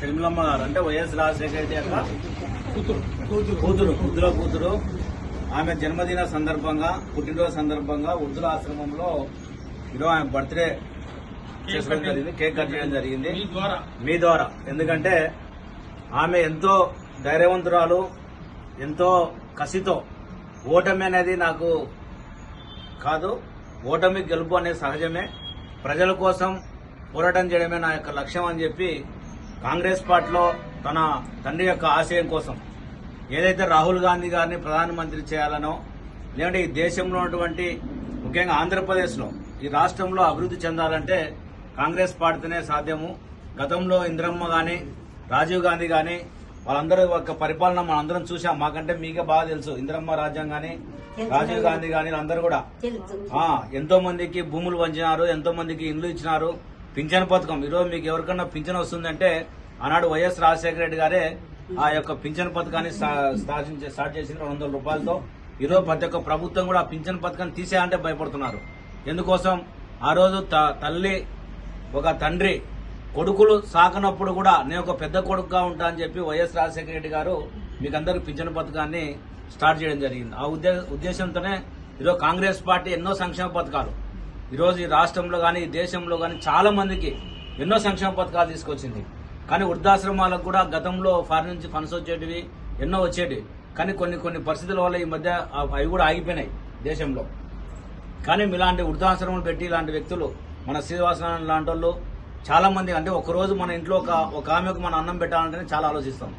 సిరిమిలమ్మ గారు అంటే వైఎస్ రాజశేఖర రెడ్డి యొక్క కూతురు. ముద్దుల కూతురు. ఆమె జన్మదిన సందర్భంగా పుట్టినరోజు సందర్భంగా వృద్ధుల ఆశ్రమంలో ఈరోజు ఆమె బర్త్డే చేసుకోవడం జరిగింది. కేక్ కట్ చేయడం జరిగింది. మీ ద్వారా. మీ ద్వారా. ఎందుకంటే ఆమె ఎంతో ధైర్యవంతురాలు ఎంతో కసితో ఓటమి అనేది నాకు కాదు ఓటమి గెలుపు అనేది సహజమే. ప్రజల కోసం పోరాటం చేయడమే నా యొక్క లక్ష్యం అని చెప్పి కాంగ్రెస్ పార్టీలో తన తండ్రి యొక్క ఆశయం కోసం ఏదైతే రాహుల్ గాంధీ గారిని ప్రధానమంత్రి చేయాలనో లేదంటే ఈ దేశంలో ఉన్నటువంటి ముఖ్యంగా ఆంధ్రప్రదేశ్లో ఈ రాష్ట్రంలో అభివృద్ధి చెందాలంటే కాంగ్రెస్ పార్టీతోనే సాధ్యము. గతంలో ఇందిరమ్మ గాని రాజీవ్ గాంధీ గాని వాళ్ళందరూ యొక్క పరిపాలన మనందరం చూసాం మాకంటే మీకే బాగా తెలుసు. ఇందిరమ్మ రాజ్యం గాని రాజీవ్ గాంధీ గాని అందరూ కూడా. ఎంతో మందికి భూములు వంచినారు ఎంతో మందికి ఇండ్లు ఇచ్చినారు. పింఛన్ పథకం. ఈరోజు మీకు ఎవరికన్నా పింఛన్ వస్తుందంటే ఆనాడు వైఎస్ రాజశేఖర రెడ్డి గారే ఆ యొక్క పింఛన్ పథకాన్ని స్టా- స్టార్ట్ స్టార్ట్ చేసిన రెండు వందల రూపాయలతో. ఈరోజు ప్రతి ఒక్క ప్రభుత్వం కూడా ఆ పింఛన్ పథకాన్ని తీసేయాలంటే భయపడుతున్నారు. ఎందుకోసం? ఆ రోజు త- తల్లి ఒక తండ్రి కొడుకులు సాకనప్పుడు కూడా నేను ఒక పెద్ద కొడుకుగా ఉంటా అని చెప్పి వైఎస్ రాజశేఖర రెడ్డి గారు మీకు అందరికి పింఛన్ పథకాన్ని స్టార్ట్ చేయడం జరిగింది. ఆ ఉద్దేశంతోనే ఈరోజు కాంగ్రెస్ పార్టీ ఎన్నో సంక్షేమ పథకాలు ఈరోజు ఈ రాష్ట్రంలో కానీ ఈ దేశంలో కానీ చాలా మందికి ఎన్నో సంక్షేమ పథకాలు తీసుకొచ్చింది. కానీ వృద్ధాశ్రమాలకు కూడా గతంలో ఫారిన్ నుంచి ఫండ్స్ వచ్చేటివి ఎన్నో వచ్చేటివి కానీ కొన్ని కొన్ని పరిస్థితుల వల్ల ఈ మధ్య అవి కూడా ఆగిపోయినాయి దేశంలో. కానీ ఇలాంటి వృద్ధాశ్రమం పెట్టి ఇలాంటి వ్యక్తులు మన శ్రీనివాసనారాయణ లాంటి వాళ్ళు చాలా మంది అంటే ఒకరోజు మన ఇంట్లో ఒక ఒక ఆమెకు మనం అన్నం పెట్టాలంటేనే చాలా ఆలోచిస్తాం.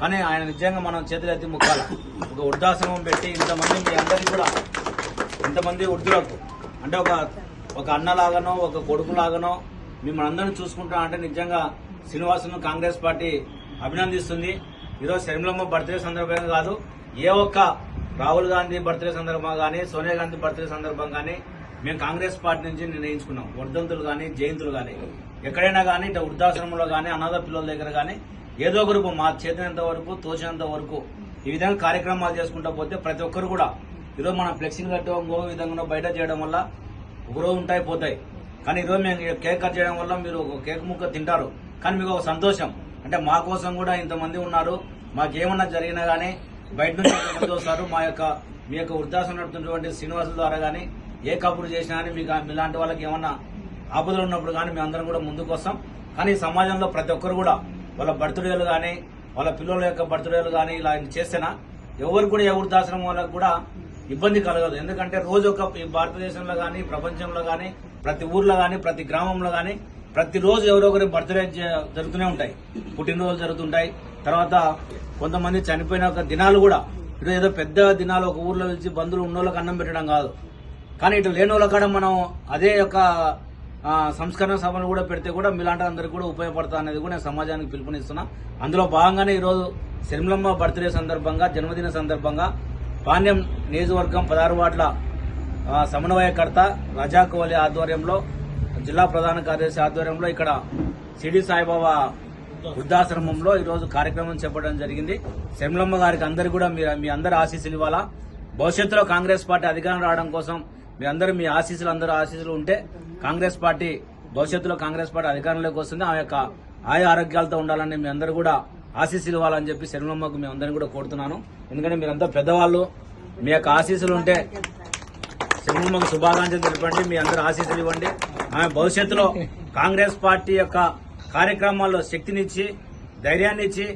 కానీ ఆయన నిజంగా మనం చేతులు ఎత్తి ముక్కాల. ఒక వృద్ధాశ్రమం పెట్టి ఇంతమంది మీ అందరికీ కూడా ఇంతమంది వృద్ధులకు అంటే ఒక ఒక అన్నలాగానో ఒక కొడుకులాగానో మిమ్మల్ని అందరిని చూసుకుంటా అంటే నిజంగా శ్రీనివాసును కాంగ్రెస్ పార్టీ అభినందిస్తుంది. ఈరోజు శర్మిలమ్మ బర్త్డే సందర్భంగా కాదు ఏ ఒక్క రాహుల్ గాంధీ బర్త్డే సందర్భంగా కానీ సోనియా గాంధీ బర్త్డే సందర్భంగా కానీ మేము కాంగ్రెస్ పార్టీ నుంచి నిర్ణయించుకున్నాం. వర్ధంతులు కానీ జయంతులు కానీ ఎక్కడైనా కానీ ఇట్లా వృద్ధాశ్రమంలో కానీ అనాథ పిల్లల దగ్గర కానీ ఏదో ఒక రూపం మా చేతినంత వరకు తోచినంత వరకు ఈ విధంగా కార్యక్రమాలు చేసుకుంటా పోతే ప్రతి ఒక్కరు కూడా ఈరోజు మనం ఫ్లెక్సింగ్ కట్టడం ఓ విధంగా బయట చేయడం వల్ల ఒకరోజు ఉంటాయి పోతాయి. కానీ ఈరోజు మేము కేక్ కట్ చేయడం వల్ల మీరు ఒక కేక్ ముక్క తింటారు. కానీ మీకు ఒక సంతోషం. అంటే మా కోసం కూడా ఇంతమంది ఉన్నారు. మాకేమన్నా జరిగినా కానీ బయట నుంచి ఇంతమంది వస్తారు. మా యొక్క మీ యొక్క వృద్ధాశ్రమం నడుపుతున్నటువంటి శ్రీనివాసుల ద్వారా కానీ ఏ కబురు చేసినా కానీ మీకు మీలాంటి వాళ్ళకి ఏమన్నా ఆపదలు ఉన్నప్పుడు కానీ మేము అందరం కూడా ముందుకు వస్తాం. కానీ సమాజంలో ప్రతి ఒక్కరు కూడా వాళ్ళ బర్త్డేలు కానీ వాళ్ళ పిల్లల యొక్క బర్త్డేలు కానీ ఇలా చేస్తేనా ఎవరు కూడా ఎవరి వృద్ధాశ్రమం వాళ్ళకు కూడా ఇబ్బంది కలగదు. ఎందుకంటే రోజు ఒక భారతదేశంలో కానీ ప్రపంచంలో కానీ ప్రతి ఊర్లో కానీ ప్రతి గ్రామంలో కానీ ప్రతిరోజు ఎవరొకరి బర్త్డే జరుగుతూనే ఉంటాయి. పుట్టినరోజులు జరుగుతుంటాయి. తర్వాత కొంతమంది చనిపోయిన ఒక దినాలు కూడా ఇప్పుడు ఏదో పెద్ద దినాలు ఒక ఊర్లో పిలిచి బంధువులు ఉన్నోళ్ళకి అన్నం పెట్టడం కాదు. కానీ ఇటు లేని వాళ్ళ కాడ మనం అదే యొక్క సంస్కరణ సభలు కూడా పెడితే కూడా మీలాంటి అందరికి కూడా ఉపయోగపడతా అనేది కూడా నేను సమాజానికి పిలుపునిస్తున్నా. అందులో భాగంగానే ఈరోజు శర్మిలమ్మ బర్త్డే సందర్భంగా జన్మదిన సందర్భంగా పాణ్యం నియోజకవర్గం పదహారు వాట్ల సమన్వయకర్త రజాకోవలి ఆధ్వర్యంలో జిల్లా ప్రధాన కార్యదర్శి ఆధ్వర్యంలో ఇక్కడ సిడి సాయిబాబా వృద్ధాశ్రమంలో ఈరోజు కార్యక్రమం చేపట్టడం జరిగింది. శర్మిలమ్మ గారికి అందరు కూడా మీ మీ అందరి ఆశీస్సులు ఇవ్వాలా? భవిష్యత్తులో కాంగ్రెస్ పార్టీ అధికారం రావడం కోసం మీ అందరూ మీ ఆశీస్సులు అందరూ ఆశీస్సులు ఉంటే కాంగ్రెస్ పార్టీ భవిష్యత్తులో కాంగ్రెస్ పార్టీ అధికారంలోకి వస్తుంది. ఆ యొక్క ఆయా ఆరోగ్యాలతో ఉండాలని మీ అందరూ కూడా ఆశీస్సులు ఇవ్వాలని చెప్పి శర్మిలమ్మకు మేము అందరిని కూడా కోరుతున్నాను. ఎందుకంటే మీరంతా పెద్దవాళ్ళు. మీ యొక్క ఆశీస్సులు ఉంటే శరణమ్మకు శుభాకాంక్షలు తెలపండి. మీ అందరు ఆశీస్సులు ఇవ్వండి. ఆమె భవిష్యత్తులో కాంగ్రెస్ పార్టీ యొక్క కార్యక్రమాల్లో శక్తినిచ్చి ధైర్యాన్ని ఇచ్చి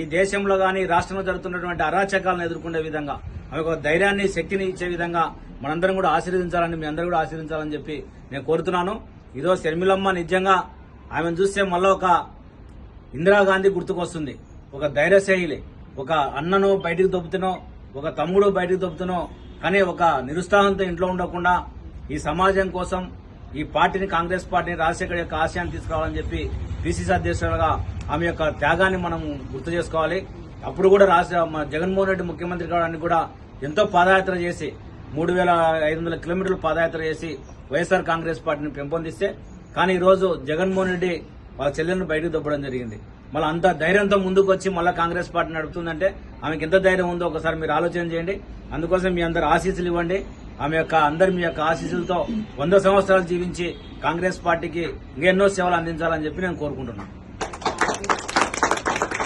ఈ దేశంలో కానీ రాష్ట్రంలో జరుగుతున్నటువంటి అరాచకాలను ఎదుర్కొనే విధంగా ఆమె ఒక ధైర్యాన్ని శక్తిని ఇచ్చే విధంగా మనందరం కూడా ఆశీర్వదించాలని మీ అందరూ కూడా ఆశీర్వించాలని చెప్పి నేను కోరుతున్నాను. ఈరోజు శర్మిలమ్మ నిజంగా ఆమెను చూస్తే మళ్ళీ ఒక ఇందిరాగాంధీ గుర్తుకొస్తుంది. ఒక ధైర్యశైలి ఒక అన్నను బయటికి దొబ్బుతునో ఒక తమ్ముడు బయటికి దొబ్బుతునో కానీ ఒక నిరుత్సాహంతో ఇంట్లో ఉండకుండా ఈ సమాజం కోసం ఈ పార్టీని కాంగ్రెస్ పార్టీని రాజశేఖర్ యొక్క ఆశయాన్ని తీసుకురావాలని చెప్పి పిసిసి అధ్యక్షులుగా ఆమె యొక్క త్యాగాన్ని మనం గుర్తు చేసుకోవాలి. అప్పుడు కూడా రాష్ట్ర జగన్మోహన్ రెడ్డి ముఖ్యమంత్రి కావడానికి కూడా ఎంతో పాదయాత్ర చేసి మూడు వేల ఐదు వందల కిలోమీటర్లు పాదయాత్ర చేసి వైఎస్ఆర్ కాంగ్రెస్ పార్టీని పెంపొందిస్తే కానీ ఈరోజు జగన్మోహన్ రెడ్డి వాళ్ళ చెల్లెలను బయటకు దొబ్బడం జరిగింది. మళ్ళీ అంత ధైర్యంతో ముందుకు వచ్చి మళ్ళీ కాంగ్రెస్ పార్టీ నడుపుతుందంటే ఆమెకి ఎంత ధైర్యం ఉందో ఒకసారి మీరు ఆలోచన చేయండి. అందుకోసం మీ అందరు ఆశీస్సులు ఇవ్వండి. ఆమె యొక్క అందరి మీ యొక్క ఆశీస్సులతో వంద సంవత్సరాలు జీవించి కాంగ్రెస్ పార్టీకి ఇంకెన్నో సేవలు అందించాలని చెప్పి నేను కోరుకుంటున్నాను.